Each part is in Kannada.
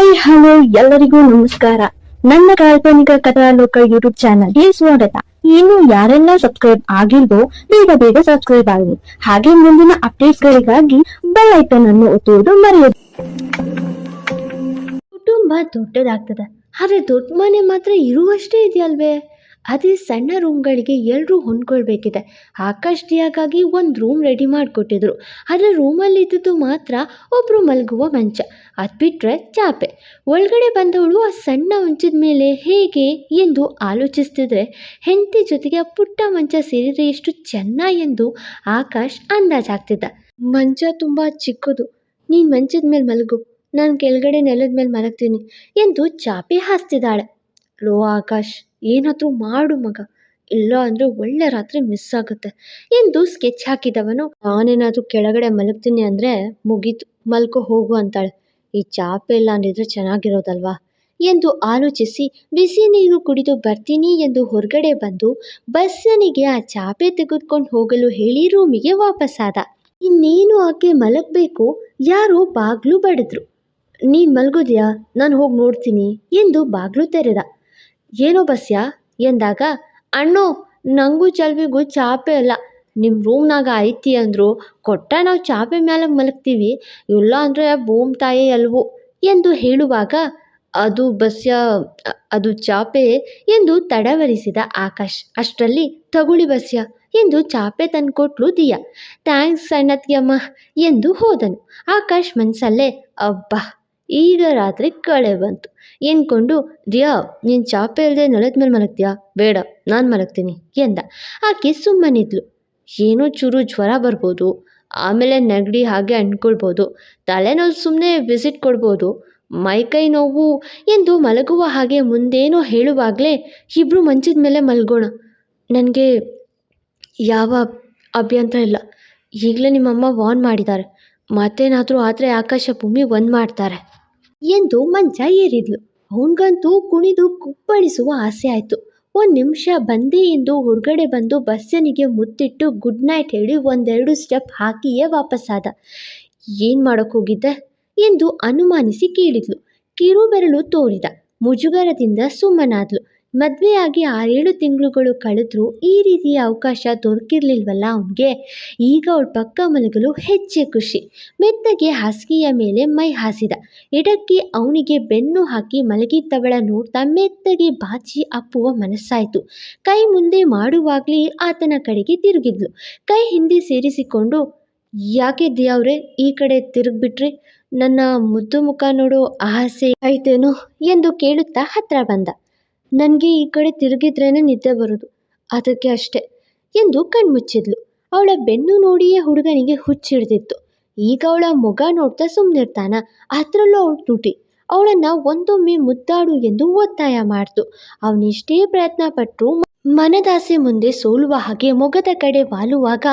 ಹಾಯ್ ಹಲೋ ಎಲ್ಲರಿಗೂ ನಮಸ್ಕಾರ. ನನ್ನ ಕಾಲ್ಪನಿಕ ಕಥಾಲೋಕ ಯೂಟ್ಯೂಬ್ ಚಾನಲ್ಗೆ ಸ್ವಾಗತ. ಇನ್ನು ಯಾರೆಲ್ಲ ಸಬ್ಸ್ಕ್ರೈಬ್ ಆಗಿಲ್ವೋ, ಬೇಗ ಬೇಗ ಸಬ್ಸ್ಕ್ರೈಬ್ ಆಗಿ ಹಾಗೆ ಮುಂದಿನ ಅಪ್ಡೇಟ್ಸ್ ಗಳಿಗಾಗಿ ಬೆಲ್ ಐಕನ್ ಅನ್ನು ಒತ್ತುವುದು ಮರೆಯದು. ಕುಟುಂಬ ದೊಡ್ಡದಾಗ್ತದೆ. ಆದ್ರೆ ದೊಡ್ಡ ಮನೆ ಮಾತ್ರ ಇರುವಷ್ಟೇ ಇದೆಯಲ್ವೇ? ಅದೇ ಸಣ್ಣ ರೂಮ್ಗಳಿಗೆ ಎಲ್ಲರೂ ಹೊಂದ್ಕೊಳ್ಬೇಕಿದೆ. ಆಕಾಶ್ ದಿಯಾಗಾಗಿ ಒಂದು ರೂಮ್ ರೆಡಿ ಮಾಡಿಕೊಟ್ಟಿದ್ರು. ಆದರೆ ರೂಮಲ್ಲಿ ಇದ್ದದ್ದು ಮಾತ್ರ ಒಬ್ಬರು ಮಲಗುವ ಮಂಚ. ಅದು ಬಿಟ್ಟರೆ ಚಾಪೆ. ಒಳಗಡೆ ಬಂದವಳು ಆ ಸಣ್ಣ ಮಂಚದ ಮೇಲೆ ಹೇಗೆ ಎಂದು ಆಲೋಚಿಸ್ತಿದ್ರೆ, ಹೆಂಡತಿ ಜೊತೆಗೆ ಆ ಪುಟ್ಟ ಮಂಚ ಸೇರಿದರೆ ಎಷ್ಟು ಚೆನ್ನ ಎಂದು ಆಕಾಶ್ ಅಂದಾಜಾಗ್ತಿದ್ದ. ಮಂಚ ತುಂಬ ಚಿಕ್ಕದು. ನೀನು ಮಂಚದ ಮೇಲೆ ಮಲಗು. ನಾನು ಕೆಳಗಡೆ ನೆಲದ ಮೇಲೆ ಮಲಗ್ತೀನಿ ಎಂದು ಚಾಪೆ ಹಾಸ್ತಿದ್ದಾಳೆ. ಲೋ ಆಕಾಶ್. ಏನಾದರೂ ಮಾಡು ಮಗ. ಇಲ್ಲ ಅಂದರೆ ಒಳ್ಳೆ ರಾತ್ರಿ ಮಿಸ್ ಆಗುತ್ತೆ. ಎಂದು ಸ್ಕೆಚ್ ಹಾಕಿದವನು. ನಾನೇನಾದರೂ ಕೆಳಗಡೆ ಮಲಗ್ತೀನಿ ಅಂದರೆ ಮುಗೀತು, ಮಲ್ಕೋ ಹೋಗು ಅಂತಾಳೆ. ಈ ಚಾಪೆ ಇಲ್ಲ ಅಂದಿದ್ರೆ ಚೆನ್ನಾಗಿರೋದಲ್ವಾ? ಎಂದು ಆಲೋಚಿಸಿ, ಬಿಸಿ ನೀರು ಕುಡಿದು ಬರ್ತೀನಿ ಎಂದು ಹೊರಗಡೆ ಬಂದು ಬಸ್ಸನಿಗೆ ಆ ಚಾಪೆ ತೆಗೆದುಕೊಂಡು ಹೋಗಲು ಹೇಳಿ ರೂಮಿಗೆ ವಾಪಸ್ಸಾದ ಇನ್ನೇನು ಆಕೆ ಮಲಗಬೇಕು? ಯಾರೋ ಬಾಗ್ಲು ಬಡಿದ್ರು. ನೀನು ಮಲಗೋದ್ಯಾ? ನಾನು ಹೋಗಿ ನೋಡ್ತೀನಿ ಎಂದು ಬಾಗ್ಲು ತೆರೆದ. ಏನೋ ಬಸ್ಯಾ? ಎಂದಾಗ, ಅಣ್ಣು ನನಗೂ ಚಲ್ವಿಗೂ ಚಾಪೆ ಅಲ್ಲ. ನಿಮ್ಮ ರೂಮ್ನಾಗ ಐತಿ ಅಂದರು, ಕೊಟ್ಟ ನಾವು ಚಾಪೆ ಮ್ಯಾಲೆ ಮಲಗ್ತೀವಿ. ಇಲ್ಲ ಅಂದರೆ ಭೂಮ್ ತಾಯಿ ಅಲ್ವು ಎಂದು ಹೇಳುವಾಗ, ಅದು ಬಸ್ಯ, ಅದು ಚಾಪೆ ಎಂದು ತಡವರಿಸಿದ ಆಕಾಶ್, ಅಷ್ಟರಲ್ಲಿ ತಗುಳಿ ಬಸ್ಯ ಎಂದು ಚಾಪೆ ತಂದುಕೊಟ್ಲು ದಿಯಾ. ಥ್ಯಾಂಕ್ಸ್, ಸಣ್ಣತ್ಗೆಮ್ಮ ಎಂದು ಹೋದನು. ಆಕಾಶ್ ಮನಸ್ಸಲ್ಲೇ ಅಬ್ಬಾ, ಈಗ ರಾತ್ರಿ ಕಳೆ ಬಂತು. ಎಂದ್ಕೊಂಡು ದಿಯಾ ನೀನು ಚಾಪೆ ಇಲ್ಲದೆ ನೆಲದ ಮೇಲೆ ಮಲಗ್ತೀಯಾ? ಬೇಡ, ನಾನು ಮಲಗ್ತೀನಿ, ಎಂದ. ಆಕೆ ಸುಮ್ಮನಿದ್ಲು. ಏನೋ ಚೂರು ಜ್ವರ ಬರ್ಬೋದು, ಆಮೇಲೆ ನೆಗಡಿ ಹಾಗೆ ಅಂಟ್ಕೊಳ್ಬೋದು, ತಲೆನೋವು ಸುಮ್ಮನೆ ವಿಸಿಟ್ ಕೊಡ್ಬೋದು, ಮೈಕೈ ನೋವು, ಎಂದು ಮಲಗುವ ಹಾಗೆ ಮುಂದೇನೋ ಹೇಳುವಾಗಲೇ ಇಬ್ಬರು ಮಂಚದ ಮೇಲೆ ಮಲಗೋಣ. ನನಗೆ ಯಾವ ಅಭ್ಯಂತರ ಇಲ್ಲ. ಈಗಲೇ ನಿಮ್ಮಮ್ಮ ವಾರ್ನ್ ಮಾಡಿದ್ದಾರೆ ಮತ್ತೇನಾದರೂ ಆದರೆ ಆಕಾಶ ಭೂಮಿ ಒಂದು ಮಾಡ್ತಾರೆ, ಎಂದು ಮಂಚ ಏರಿದ್ಲು. ಅವನಿಗಂತೂ ಕುಣಿದು ಕುಪ್ಪಳಿಸುವ ಆಸೆ ಆಯಿತು. ಒಂದು ನಿಮಿಷ ಬಂದೆ ಎಂದು ಹೊರಗಡೆ ಬಂದು ಬಸ್ಸನಿಗೆ ಮುತ್ತಿಟ್ಟು ಗುಡ್ ನೈಟ್ ಹೇಳಿ ಒಂದೆರಡು ಸ್ಟೆಪ್ ಹಾಕಿಯೇ ವಾಪಸ್ಸಾದ ಏನು ಮಾಡೋಕ್ಕೋಗಿದ್ದೆ ಎಂದು ಅನುಮಾನಿಸಿ ಕೇಳಿದ್ಲು. ಕಿರುಬೆರಳು ತೋರಿದ. ಮುಜುಗರದಿಂದ ಸುಮ್ಮನಾದ್ಲು. ಮದುವೆಯಾಗಿ ಆರೇಳು ತಿಂಗಳುಗಳು ಕಳೆದ್ರು ಈ ರೀತಿಯ ಅವಕಾಶ ದೊರಕಿರ್ಲಿಲ್ವಲ್ಲ ಅವನಿಗೆ. ಈಗ ಅವಳ ಪಕ್ಕ ಮಲಗಲು ಹೆಚ್ಚೆ ಖುಷಿ. ಮೆತ್ತಗೆ ಹಾಸಿಗೆಯ ಮೇಲೆ ಮೈ ಹಾಸಿದ. ಎಡಕ್ಕೆ ಅವನಿಗೆ ಬೆನ್ನು ಹಾಕಿ ಮಲಗಿದ್ದವಳ ನೋಡ್ತಾ ಮೆತ್ತಗೆ ಬಾಚಿ ಅಪ್ಪುವ ಮನಸ್ಸಾಯಿತು. ಕೈ ಮುಂದೆ ಮಾಡುವಾಗಲೇ ಆತನ ಕಡೆಗೆ ತಿರುಗಿದ್ಲು. ಕೈ ಹಿಂದೆ ಸೇರಿಸಿಕೊಂಡು, ಯಾಕೆ ದಿಯಾವ್ರೆ ಈ ಕಡೆ ತಿರುಗ್ಬಿಟ್ರಿ? ನನ್ನ ಮುದ್ದು ಮುಖ ನೋಡೋ ಆಸೆ ಐತೇನೋ? ಎಂದು ಕೇಳುತ್ತಾ ಹತ್ರ ಬಂದ. ನನಗೆ ಈ ಕಡೆ ತಿರುಗಿದ್ರೇ ನಿದ್ದೆ ಬರೋದು. ಅದಕ್ಕೆ ಅಷ್ಟೇ ಎಂದು ಕಣ್ಮುಚ್ಚಿದ್ಲು. ಅವಳ ಬೆನ್ನು ನೋಡಿಯೇ ಹುಡುಗನಿಗೆ ಹುಚ್ಚಿಡ್ದಿತ್ತು. ಈಗ ಅವಳ ಮೊಗ ನೋಡ್ತಾ ಸುಮ್ಮನಿರ್ತಾನ ಅದರಲ್ಲೂ ಅವಳು ತುಟಿ. ಅವಳನ್ನು ಒಂದೊಮ್ಮೆ ಮುದ್ದಾಡು ಎಂದು ಒತ್ತಾಯ ಮಾಡ್ತು. ಅವನೆಷ್ಟೇ ಪ್ರಯತ್ನ ಪಟ್ಟರು ಮನದಾಸೆ ಮುಂದೆ ಸೋಲುವ ಹಾಗೆ ಮೊಗದ ಕಡೆ ವಾಲುವಾಗ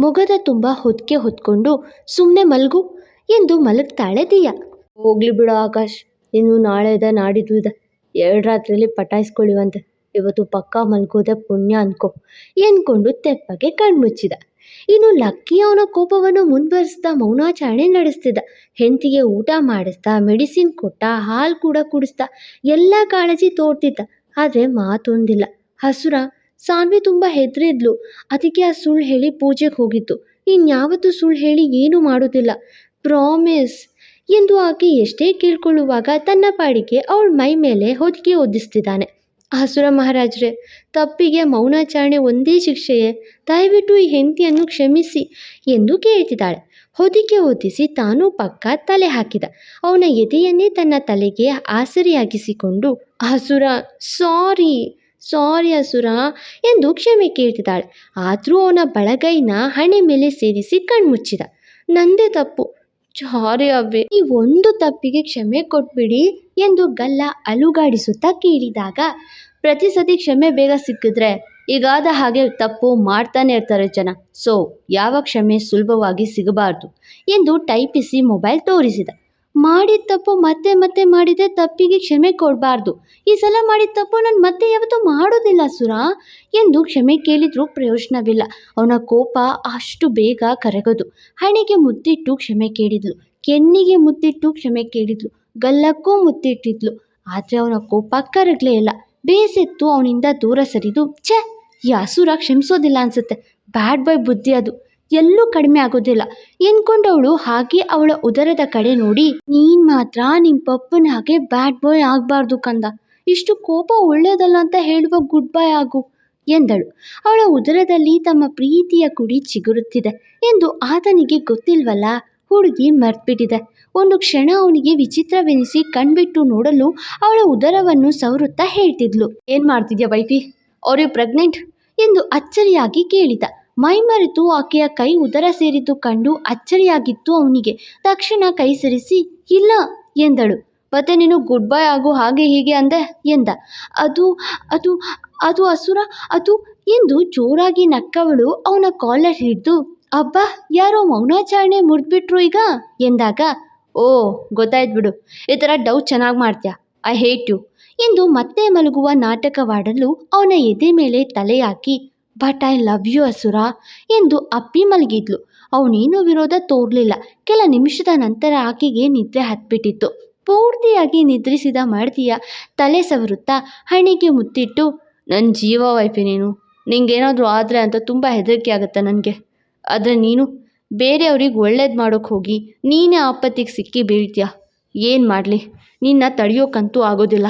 ಮೊಗದ ತುಂಬ ಹೊತ್ತಿಗೆ ಹೊತ್ಕೊಂಡು ಸುಮ್ಮನೆ ಮಲಗು ಎಂದು ಮಲಗ್ತಾಳೆ ದಿಯಾ. ಹೋಗ್ಲಿ ಬಿಡು ಆಕಾಶ್. ಇನ್ನು ನಾಳೆ ಇದೆ ನಾಡಿದ್ದು ಇದೆ. ಎರಡು ರಾತ್ರಿಯಲ್ಲಿ ಪಟಾಯಿಸ್ಕೊಳ್ಳಿವಂತೆ ಇವತ್ತು ಪಕ್ಕ ಮಲ್ಗೋದೆ ಪುಣ್ಯ ಅನ್ಕೋ. ಎಂದ್ಕೊಂಡು ತೆಪ್ಪಗೆ ಕಣ್ಮುಚ್ಚಿದ ಇನ್ನು ಲಕ್ಕಿ ಅವನ ಕೋಪವನ್ನು ಮುಂದುವರಿಸ್ತಾ ಮೌನಾಚರಣೆ ನಡೆಸ್ತಿದ್ದ. ಹೆಂಡತಿಗೆ ಊಟ ಮಾಡಿಸ್ತಾ ಮೆಡಿಸಿನ್ ಕೊಟ್ಟ, ಹಾಲು ಕೂಡ ಕುಡಿಸ್ತಾ ಎಲ್ಲ ಕಾಳಜಿ ತೋರ್ತಿದ್ದ ಆದರೆ ಮಾತೊಂದಿಲ್ಲ. ಹಸುರ ಸಾನ್ವಿ ತುಂಬ ಹೆದರಿದ್ಲು. ಅದಕ್ಕೆ ಆ ಸುಳ್ಳು ಹೇಳಿ ಪೂಜೆಗೆ ಹೋಗಿತ್ತು ಇನ್ಯಾವತ್ತೂ ಸುಳ್ಳು ಹೇಳಿ ಏನೂ ಮಾಡೋದಿಲ್ಲ. ಪ್ರಾಮಿಸ್ ಎಂದು ಆಕೆ ಎಷ್ಟೇ ಕೇಳ್ಕೊಳ್ಳುವಾಗ ತನ್ನ ಪಾಡಿಗೆ ಅವಳ ಮೈ ಮೇಲೆ ಹೊದಿಕೆ ಹೊದಿಸ್ತಿದ್ದಾನೆ. ಹಸುರ ಮಹಾರಾಜರೇ, ತಪ್ಪಿಗೆ ಮೌನಾಚರಣೆ ಒಂದೇ ಶಿಕ್ಷೆಯೇ? ದಯವಿಟ್ಟು ಈ ಹೆಂಡತಿಯನ್ನು ಕ್ಷಮಿಸಿ ಎಂದು ಕೇಳ್ತಿದ್ದಾಳೆ. ಹೊದಿಕೆ ಹೊದಿಸಿ ತಾನೂ ಪಕ್ಕ ತಲೆ ಹಾಕಿದ. ಅವನ ಎದೆಯನ್ನೇ ತನ್ನ ತಲೆಗೆ ಆಸರಿಯಾಗಿಸಿಕೊಂಡು ಹಸುರ ಸಾರಿ ಸಾರಿ ಹಸುರ ಎಂದು ಕ್ಷಮೆ ಕೇಳ್ತಿದ್ದಾಳೆ. ಆದರೂ ಅವನ ಬಳಗೈನ ಹಣೆ ಮೇಲೆ ಸೇರಿಸಿ ಕಣ್ಮುಚ್ಚಿದ. ನಂದೇ ತಪ್ಪು. ಸಾರಿ ಅಬ್ಬೆ ಈ ಒಂದು ತಪ್ಪಿಗೆ ಕ್ಷಮೆ ಕೊಟ್ಬಿಡಿ ಎಂದು ಗಲ್ಲ ಅಲುಗಾಡಿಸುತ್ತಾ ಕೇಳಿದಾಗ, ಪ್ರತಿ ಸತಿ ಕ್ಷಮೆ ಬೇಗ ಸಿಕ್ಕಿದ್ರೆ ಈಗಾದ ಹಾಗೆ ತಪ್ಪು ಮಾಡ್ತಾನೆ ಇರ್ತಾರೆ ಜನ. ಸೊ, ಯಾವ ಕ್ಷಮೆ ಸುಲಭವಾಗಿ ಸಿಗಬಾರ್ದು ಎಂದು ಟೈಪಿಸಿ ಮೊಬೈಲ್ ತೋರಿಸಿದ. ಮಾಡಿದ ತಪ್ಪು ಮತ್ತೆ ಮತ್ತೆ ಮಾಡಿದ್ರೆ ತಪ್ಪಿಗೆ ಕ್ಷಮೆ ಕೊಡಬಾರ್ದು. ಈ ಸಲ ಮಾಡಿದ ತಪ್ಪು ನಾನು ಮತ್ತೆ ಯಾವತ್ತೂ ಮಾಡೋದಿಲ್ಲ ಸುರ. ಎಂದು ಕ್ಷಮೆ ಕೇಳಿದ್ರೂ ಪ್ರಯೋಜನವಿಲ್ಲ. ಅವನ ಕೋಪ ಅಷ್ಟು ಬೇಗ ಕರಗದು. ಹಣೆಗೆ ಮುದ್ದಿಟ್ಟು ಕ್ಷಮೆ ಕೇಳಿದ್ಲು. ಕೆನ್ನಿಗೆ ಮುದ್ದಿಟ್ಟು ಕ್ಷಮೆ ಕೇಳಿದ್ಲು. ಗಲ್ಲಕ್ಕೂ ಮುತ್ತಿಟ್ಟಿದ್ಲು ಆದರೆ ಅವನ ಕೋಪ ಕರಗಲೇ ಇಲ್ಲ. ಬೇಸೆತ್ತು ಅವನಿಂದ ದೂರ ಸರಿದು, ಛೇ ಈ ಹಸುರ ಕ್ಷಮಿಸೋದಿಲ್ಲ ಅನ್ಸುತ್ತೆ. ಬ್ಯಾಡ್ ಬಾಯ್ ಬುದ್ಧಿ ಅದು. ಎಲ್ಲೂ ಕಡಿಮೆ ಆಗೋದಿಲ್ಲ. ಎನ್ಕೊಂಡವಳು ಹಾಗೆ ಅವಳ ಉದರದ ಕಡೆ ನೋಡಿ, ನೀನ್ ಮಾತ್ರ ನಿಮ್ ಪಪ್ಪನ ಹಾಗೆ ಬ್ಯಾಡ್ ಬಾಯ್ ಆಗಬಾರ್ದು ಕಂದ. ಇಷ್ಟು ಕೋಪ ಒಳ್ಳೇದಲ್ಲ ಅಂತ ಹೇಳುವ ಗುಡ್ ಬೈ ಆಗು, ಎಂದಳು. ಅವಳ ಉದರದಲ್ಲಿ ತಮ್ಮ ಪ್ರೀತಿಯ ಕುಡಿ ಚಿಗುರುತ್ತಿದೆ ಎಂದು ಆತನಿಗೆ ಗೊತ್ತಿಲ್ವಲ್ಲ, ಹುಡುಗಿ ಮರ್ತ್ಬಿಟ್ಟಿದೆ. ಒಂದು ಕ್ಷಣ ಅವನಿಗೆ ವಿಚಿತ್ರವೆನಿಸಿ ಕಣ್ಬಿಟ್ಟು ನೋಡಲು ಅವಳ ಉದರವನ್ನು ಸವರುತ್ತಾ ಹೇಳ್ತಿದ್ಲು. ಏನ್ ಮಾಡ್ತಿದ್ಯಾ ವೈಫಿ? ಅವ್ರಿಗೆ ಪ್ರೆಗ್ನೆಂಟ್ ಎಂದು ಅಚ್ಚರಿಯಾಗಿ ಕೇಳಿದ. ಮೈಮರೆತು ಆಕೆಯ ಕೈ ಉದರ ಸೇರಿದ್ದು ಕಂಡು ಅಚ್ಚರಿಯಾಗಿತ್ತು ಅವನಿಗೆ. ತಕ್ಷಣ ಕೈ ಸರಿಸಿ, ಇಲ್ಲ, ಎಂದಳು. ಮತ್ತೆ ನೀನು ಗುಡ್ ಬೈ ಆಗು ಹಾಗೆ ಹೀಗೆ ಅಂದೆ, ಎಂದ. ಅದು ಅದು ಅದು ಅಸುರ, ಅದು, ಎಂದು ಜೋರಾಗಿ ನಕ್ಕವಳು ಅವನ ಕಾಲರ್ ಹಿಡಿದು. ಅಬ್ಬಾ, ಯಾರೋ ಮೌನಾಚರಣೆ ಮುರಿದ್ಬಿಟ್ರು ಈಗ? ಎಂದಾಗ, ಓ ಗೊತ್ತಾಯ್ತು ಬಿಡು ಈ ಥರ ಡೌ ಚೆನ್ನಾಗಿ ಮಾಡ್ತೀಯ? ಐ ಹೇಟ್ ಯು ಎಂದು ಮತ್ತೆ ಮಲಗುವ ನಾಟಕವಾಡಲು ಅವನ ಎದೆ ಮೇಲೆ ತಲೆ ಹಾಕಿ ಬಟ್ ಐ ಲವ್ ಯು ಅಸುರ, ಎಂದು ಅಪ್ಪಿ ಮಲಗಿದ್ಲು. ಅವನೇನು ವಿರೋಧ ತೋರಲಿಲ್ಲ. ಕೆಲ ನಿಮಿಷದ ನಂತರ ಆಕೆಗೆ ನಿದ್ರೆ ಹತ್ಬಿಟ್ಟಿತ್ತು. ಪೂರ್ತಿಯಾಗಿ ನಿದ್ರಿಸಿದ ಮಡದಿಯ ತಲೆ ಸವರುತ್ತಾ ಹಣೆಗೆ ಮುತ್ತಿಟ್ಟು ನನ್ನ ಜೀವ ವೈಫೆ ನೀನು. ನಿಂಗೇನಾದರೂ ಆದರೆ ಅಂತ ತುಂಬ ಹೆದರಿಕೆ ಆಗುತ್ತೆ ನನಗೆ. ಆದರೆ ನೀನು, ಬೇರೆಯವ್ರಿಗೆ ಒಳ್ಳೇದು ಮಾಡೋಕ್ಕೆ ಹೋಗಿ, ನೀನೇ ಆಪತ್ತಿಗೆ ಸಿಕ್ಕಿ ಬೀಳ್ತೀಯ? ಏನು ಮಾಡಲಿ? ನಿನ್ನ ತಡೆಯೋಕ್ಕಂತೂ ಆಗೋದಿಲ್ಲ.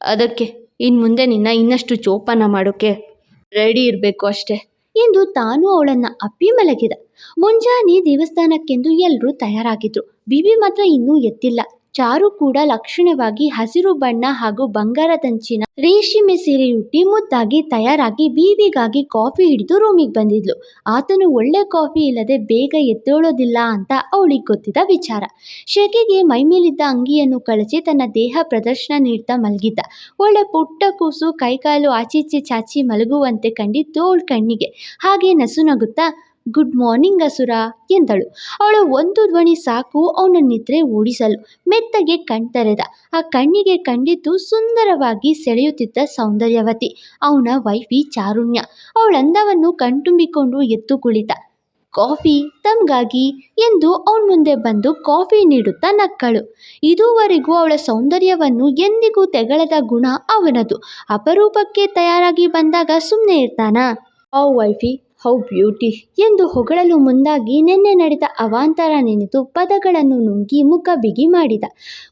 ಅದಕ್ಕೆ ಇನ್ನು ಮುಂದೆ ನಿನ್ನ ಇನ್ನಷ್ಟು ಜೋಪಾನ ಮಾಡೋಕ್ಕೆ ರೆಡಿ ಇರಬೇಕು ಅಷ್ಟೇ ಎಂದು ತಾನು ಅವಳನ್ನ ಅಪ್ಪಿ ಮಲಗಿದ. ಮುಂಜಾನೆ ದೇವಸ್ಥಾನಕ್ಕೆಂದು ಎಲ್ಲರೂ ತಯಾರಾಗಿದ್ರು. ಬಿಬಿ ಮಾತ್ರ ಇನ್ನೂ ಎದ್ದಿಲ್ಲ ಚಾರು ಕೂಡ ಲಕ್ಷಣವಾಗಿ ಹಸಿರು ಬಣ್ಣ ಹಾಗೂ ಬಂಗಾರದಂಚಿನ ರೇಷ್ಮೆ ಸೀರೆಯುಟ್ಟಿ ಮುದ್ದಾಗಿ ತಯಾರಾಗಿ ಬೀಬಿಗಾಗಿ ಕಾಫಿ ಹಿಡಿದು ರೂಮಿಗೆ ಬಂದಿದ್ಲು. ಆತನು ಒಳ್ಳೆ ಕಾಫಿ ಇಲ್ಲದೆ ಬೇಗ ಎದ್ದೇಳೋದಿಲ್ಲ ಅಂತ ಅವಳಿಗೆ ಗೊತ್ತಿದ್ದ ವಿಚಾರ. ಶೆಕೆಗೆ ಮೈಮೇಲಿದ್ದ ಅಂಗಿಯನ್ನು ಕಳಚಿ ತನ್ನ ದೇಹ ಪ್ರದರ್ಶನ ನೀಡ್ತಾ ಮಲಗಿದ್ದ. ಒಳ್ಳೆ ಪುಟ್ಟ ಕೂಸು, ಕೈಕಾಲು ಆಚೀಚೆ ಚಾಚಿ ಮಲಗುವಂತೆ ಕಂಡಿದ್ದು ಅವಳ ಕಣ್ಣಿಗೆ. ಹಾಗೆ ನಸುನಗುತ್ತಾ ಗುಡ್ ಮಾರ್ನಿಂಗ್ ಅಸುರ ಎಂದಳು. ಅವಳ ಒಂದು ಧ್ವನಿ ಸಾಕು ಅವನ ನಿದ್ರೆ ಓಡಿಸಲು ಮೆತ್ತಗೆ ಕಣ್ತೆರೆದ. ಆ ಕಣ್ಣಿಗೆ ಕಂಡಿದ್ದು ಸುಂದರವಾಗಿ ಸೆಳೆಯುತ್ತಿದ್ದ ಸೌಂದರ್ಯವತಿ, ಅವನ ವೈಫಿ ಚಾರುಣ್ಯ. ಅವಳಂದವನ್ನು ಕಣ್ತುಂಬಿಕೊಂಡು ಎದ್ದು ಕುಳಿತ. ಕಾಫಿ, ತಮ್ಗಾಗಿ ಎಂದು ಅವನ ಮುಂದೆ ಬಂದು ಕಾಫಿ ನೀಡುತ್ತಾ ನಕ್ಕಳು. ಇದುವರೆಗೂ ಅವಳ ಸೌಂದರ್ಯವನ್ನು ಎಂದಿಗೂ ತೆಗಳದ ಗುಣ ಅವನದು. ಅಪರೂಪಕ್ಕೆ ತಯಾರಾಗಿ ಬಂದಾಗ ಸುಮ್ಮನೆ ಇರ್ತಾನಾ? ಓ ವೈಫಿ ಹೌ ಬ್ಯೂಟಿ ಎಂದು ಹೊಗಳಲು ಮುಂದಾಗಿ ನಿನ್ನೆ ನಡೆದ ಅವಾಂತರ ನೆನೆದು ಪದಗಳನ್ನು ನುಂಗಿ ಮುಖ ಬಿಗಿ ಮಾಡಿದ.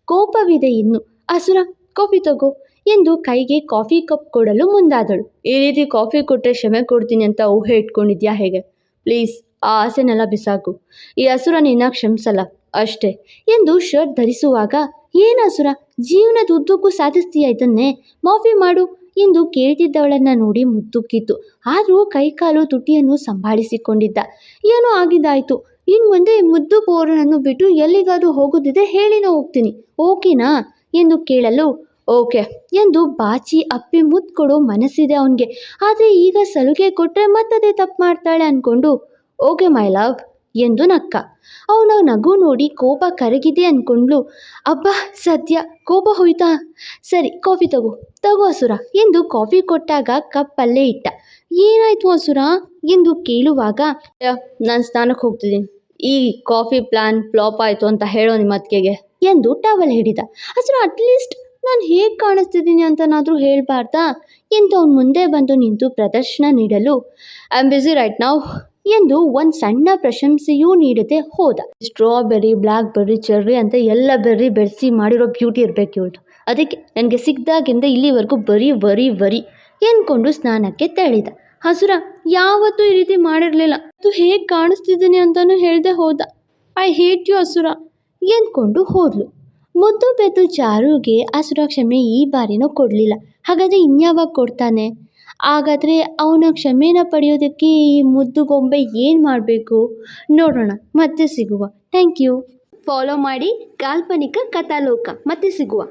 ಕೋಪವಿದೆ ಇನ್ನು. ಅಸುರ, ಕಾಫಿ ತಗೋ ಎಂದು ಕೈಗೆ ಕಾಫಿ ಕಪ್ ಕೊಡಲು ಮುಂದಾದಳು. ಈ ರೀತಿ ಕಾಫಿ ಕೊಟ್ಟರೆ ಕ್ಷಮೆ ಕೊಡ್ತೀನಿ ಅಂತ ಊಹೆ ಇಟ್ಕೊಂಡಿದ್ಯಾ ಹೇಗೆ? ಪ್ಲೀಸ್, ಆ ಆಸೆನೆಲ್ಲ ಬಿಸಾಕು. ಈ ಹಸುರ ನಿನ್ನ ಕ್ಷಮಿಸಲ್ಲ. ಅಷ್ಟೇ ಎಂದು ಶರ್ಟ್ ಧರಿಸುವಾಗ ಏನು ಹಸುರ ಜೀವನದ ಉದ್ದಕ್ಕೂ ಸಾಧಿಸ್ತೀಯ ಇದನ್ನೇ ಮಾಫಿ ಮಾಡು. ಎಂದು ಕೇಳ್ತಿದ್ದವಳನ್ನು ನೋಡಿ ಮುದ್ದುಕ್ಕಿತ್ತು ಆದರೂ ಕೈಕಾಲು ತುಟಿಯನ್ನು ಸಂಭಾಳಿಸಿಕೊಂಡಿದ್ದ. ಏನೋ ಆಗಿದ್ದಾಯ್ತು. ಇನ್ನು ಮುಂದೆ ಮುದ್ದು ಪೋರನನ್ನು ಬಿಟ್ಟು ಎಲ್ಲಿಗಾದರೂ ಹೋಗೋದಿದೆ ಹೇಳಿನೋ ಹೋಗ್ತೀನಿ. ಓಕೆನಾ? ಎಂದು ಕೇಳಲು, ಓಕೆ ಎಂದು ಬಾಚಿ ಅಪ್ಪಿ ಮುದ್ದು ಕೊಡೋ ಮನಸ್ಸಿದೆ ಅವನಿಗೆ. ಆದರೆ ಈಗ ಸಲುಗೆ ಕೊಟ್ಟರೆ ಮತ್ತದೇ ತಪ್ಪು ಮಾಡ್ತಾಳೆ ಅಂದ್ಕೊಂಡು ಓಕೆ ಮೈ ಲವ್. ಎಂದು ನಕ್ಕ. ಅವನ ನಗು ನೋಡಿ ಕೋಪ ಕರಗಿದೆ ಅಂದ್ಕೊಂಡ್ಲು ಅಬ್ಬಾ ಸದ್ಯ ಕೋಪ ಹೋಯ್ತಾ? ಸರಿ, ಕಾಫಿ ತಗೋ ತಗೋ ಅಸುರ ಎಂದು ಕಾಫಿ ಕೊಟ್ಟಾಗ ಕಪ್ಪಲ್ಲೇ ಇಟ್ಟ. ಏನಾಯ್ತು ಅಸುರ ಎಂದು ಕೇಳುವಾಗ ನಾನು ಸ್ನಾನಕ್ಕೆ ಹೋಗ್ತಿದ್ದೀನಿ. ಈ ಕಾಫಿ ಪ್ಲಾನ್ ಫ್ಲಾಪ್ ಆಯಿತು ಅಂತ ಹೇಳೋ ನಿಮ್ಮ ಅತ್ತಿಗೆಗೆ ಎಂದು ಟವಲ್ ಹಿಡಿದ. ಅಸುರ ಅಟ್ಲೀಸ್ಟ್ ನಾನು ಹೇಗೆ ಕಾಣಿಸ್ತಿದ್ದೀನಿ ಅಂತನಾದರೂ ಹೇಳಬಾರ್ದಾ ಎಂದು ಅವನು ಮುಂದೆ ಬಂದು ನಿಂತು ಪ್ರದರ್ಶನ ನೀಡಲು. ಐ ಆಮ್ ಬಿಸಿ ರೈಟ್ ನಾವು ಎಂದು ಒಂದು ಸಣ್ಣ ಪ್ರಶಂಸೆಯೂ ನೀಡದೆ ಹೋದ. ಸ್ಟ್ರಾಬೆರಿ ಬ್ಲ್ಯಾಕ್ ಬೆರ್ರಿ ಚೆರ್ರಿ ಅಂತ ಎಲ್ಲ ಬೆರ್ರಿ ಬೆರೆಸಿ ಮಾಡಿರೋ ಬ್ಯೂಟಿ ಇರಬೇಕು ಇವಳು. ಅದಕ್ಕೆ ನನಗೆ ಸಿಗ್ದಾಗಿಂದ ಇಲ್ಲಿವರೆಗೂ ಬರೀ ಬರಿ ಬರಿ ಎನ್ಕೊಂಡು ಸ್ನಾನಕ್ಕೆ ತೆಳಿದ ಹಸುರ, ಯಾವತ್ತೂ ಈ ರೀತಿ ಮಾಡಿರಲಿಲ್ಲ. ಅದು ಹೇಗೆ ಕಾಣಿಸ್ತಿದ್ದೀನಿ ಅಂತಲೂ ಹೇಳ್ದೆ ಹೋದ. ಐ ಹೇಟ್ ಯು ಹಸುರ ಎಂದ್ಕೊಂಡು ಹೋದ್ಲು. ಮುದ್ದು ಬೆದ್ದು ಚಾರುಗೆ ಹಸುರ ಕ್ಷಮೆ ಈ ಬಾರಿನೂ ಕೊಡಲಿಲ್ಲ. ಹಾಗಾದರೆ ಇನ್ಯಾವಾಗ ಕೊಡ್ತಾನೆ? ಹಾಗಾದರೆ ಅವನ ಕ್ಷಮೆನ ಪಡೆಯೋದಕ್ಕೆ ಈ ಮುದ್ದು ಗೊಂಬೆ ಏನು ಮಾಡಬೇಕು? ನೋಡೋಣ, ಮತ್ತೆ ಸಿಗುವ. ಥ್ಯಾಂಕ್ ಯು ಫಾಲೋ ಮಾಡಿ ಕಾಲ್ಪನಿಕ ಕಥಾಲೋಕ, ಮತ್ತೆ ಸಿಗುವ.